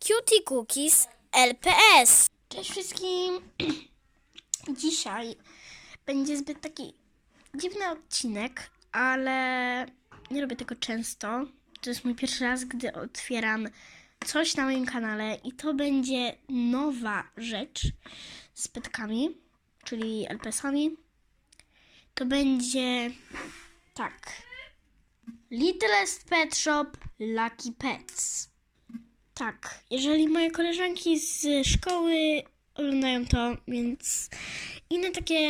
Cutie Cookies LPS. Cześć wszystkim! Dzisiaj będzie zbyt taki dziwny odcinek, ale nie robię tego często. To jest mój pierwszy raz, gdy otwieram coś na moim kanale i to będzie nowa rzecz z petkami, czyli LPS-ami. To będzie tak. Littlest Pet Shop Lucky Pets. Tak, jeżeli moje koleżanki z szkoły oglądają to, więc inne takie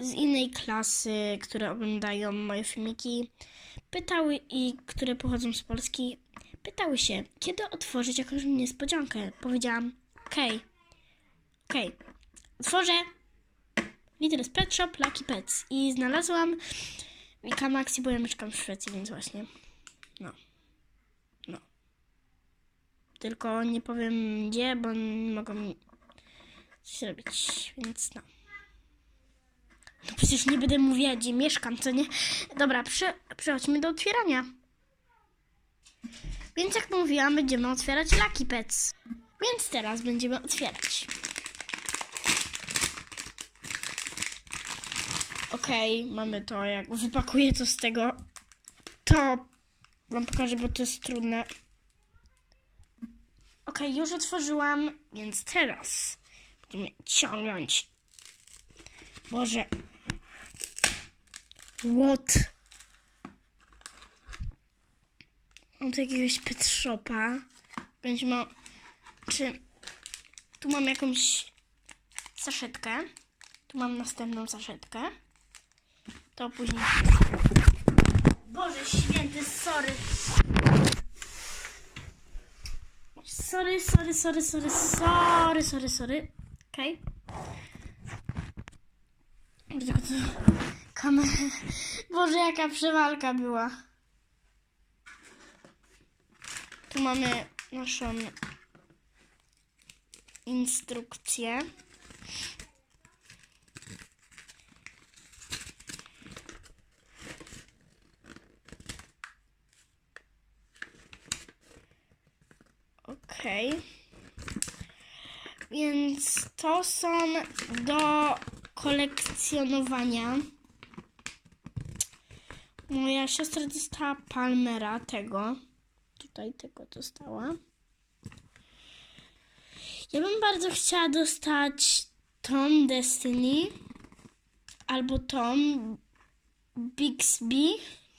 z innej klasy, które oglądają moje filmiki, pytały i które pochodzą z Polski, pytały się, kiedy otworzyć jakąś niespodziankę. Powiedziałam, okej, okej, otworzę Little Pet Shop Lucky Pets i znalazłam Wika Maxi, bo ja mieszkam w Szwecji, więc właśnie, no. Tylko nie powiem gdzie, bo mogą coś robić, więc no. No przecież nie będę mówiła, gdzie mieszkam, co nie? Dobra, prze, przechodźmy do otwierania. Więc jak mówiłam, będziemy otwierać Lucky Pets. Więc teraz będziemy otwierać. Okej, mamy to. Jak wypakuję to z tego, to wam pokażę, bo to jest trudne. Okej, już otworzyłam, więc teraz będziemy ciągnąć. Boże. What? Mam tu jakiegoś pet shopa. Będzie ma... Czy... Tu mam jakąś saszetkę. Tu mam następną saszetkę. To później... Boże święty, sorry. Sorry, sorry, sorry, sorry, sorry, sorry, sorry. Okej. Okay. Tylko to kamerę. Boże, jaka przewalka była. Tu mamy naszą instrukcję. Okej. Więc to są do kolekcjonowania. Moja siostra dostała Palmera tego. Tutaj tego dostała. Ja bym bardzo chciała dostać Tom Destiny albo Tom Bixby,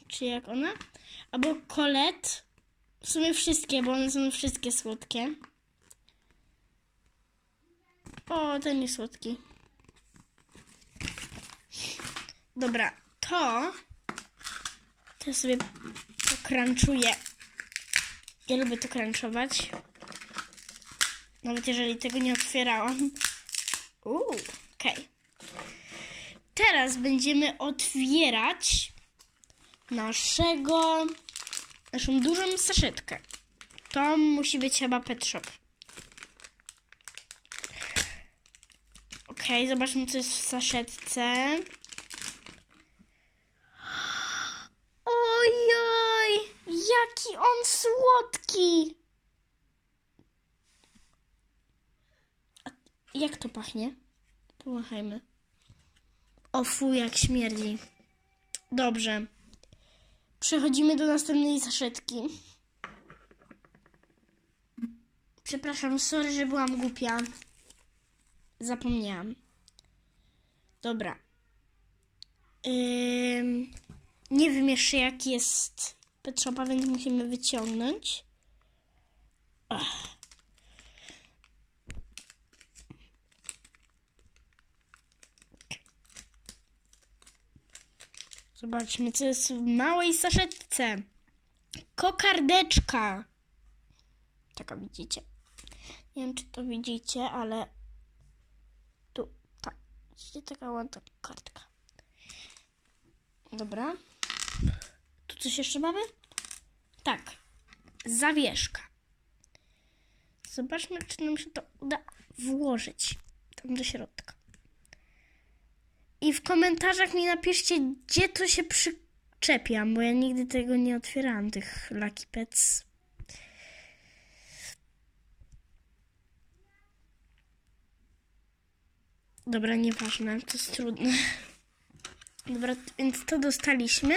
czy jak ona, albo Colette. W sumie wszystkie, bo one są wszystkie słodkie. O, ten jest słodki. Dobra, to to sobie pokranczuję. Ja lubię to crunchować. Nawet jeżeli tego nie otwierałam. Uuu, okej. Teraz będziemy otwierać naszego naszą dużą saszetkę. To musi być chyba pet shop. Okej, okay, zobaczmy co jest w saszetce. Ojoj, jaki on słodki! A jak to pachnie? Pomachajmy. O fu, jak śmierdzi. Dobrze. Przechodzimy do następnej saszetki. Przepraszam, sorry, że byłam głupia. Zapomniałam. Dobra. Nie wiem jeszcze jaki jest Pet Shopa, więc musimy wyciągnąć. Ach. Zobaczmy, co jest w małej saszetce. Kokardeczka. Taka widzicie. Nie wiem, czy to widzicie, ale tu, tak. Widzicie, taka ładna kartka. Dobra. Tu coś jeszcze mamy? Tak. Zawieszka. Zobaczmy, czy nam się to uda włożyć tam do środka. I w komentarzach mi napiszcie, gdzie to się przyczepiam, bo ja nigdy tego nie otwierałam, tych Lucky Pets. Dobra, nieważne, to jest trudne. Dobra, więc to dostaliśmy.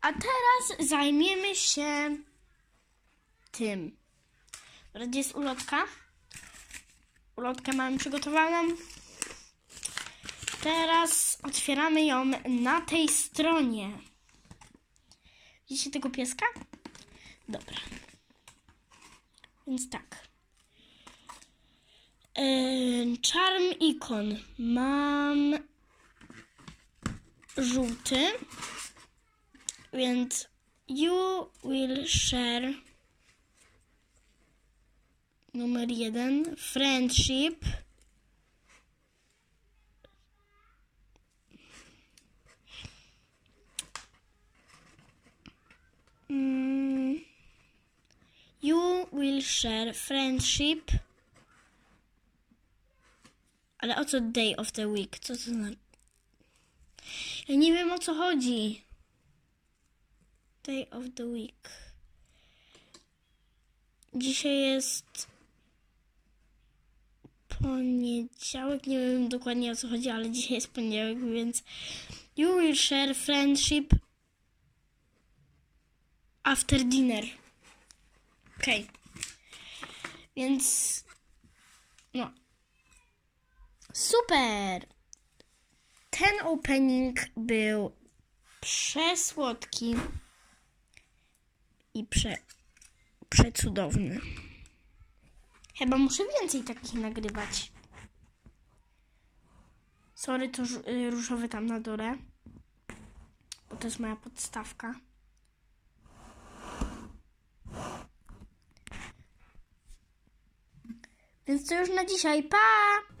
A teraz zajmiemy się tym. Dobra, gdzie jest ulotka? Ulotkę mam przygotowaną. Teraz otwieramy ją na tej stronie. Widzicie tego pieska? Dobra. Więc tak. Charm ikon. Mam żółty. Więc you will share numer jeden. Friendship. Mm, You will share friendship. Ale o co day of the week? Co to znaczy? Ja nie wiem o co chodzi. Day of the week. Dzisiaj jest poniedziałek. Nie wiem dokładnie o co chodzi, ale dzisiaj jest poniedziałek, więc you will share friendship after dinner. Okej. Więc no. Super. Ten opening był przesłodki i prze, przecudowny. Chyba muszę więcej takich nagrywać. Sorry, to y, różowy tam na dole. Bo to jest moja podstawka. Więc to już na dzisiaj. Pa!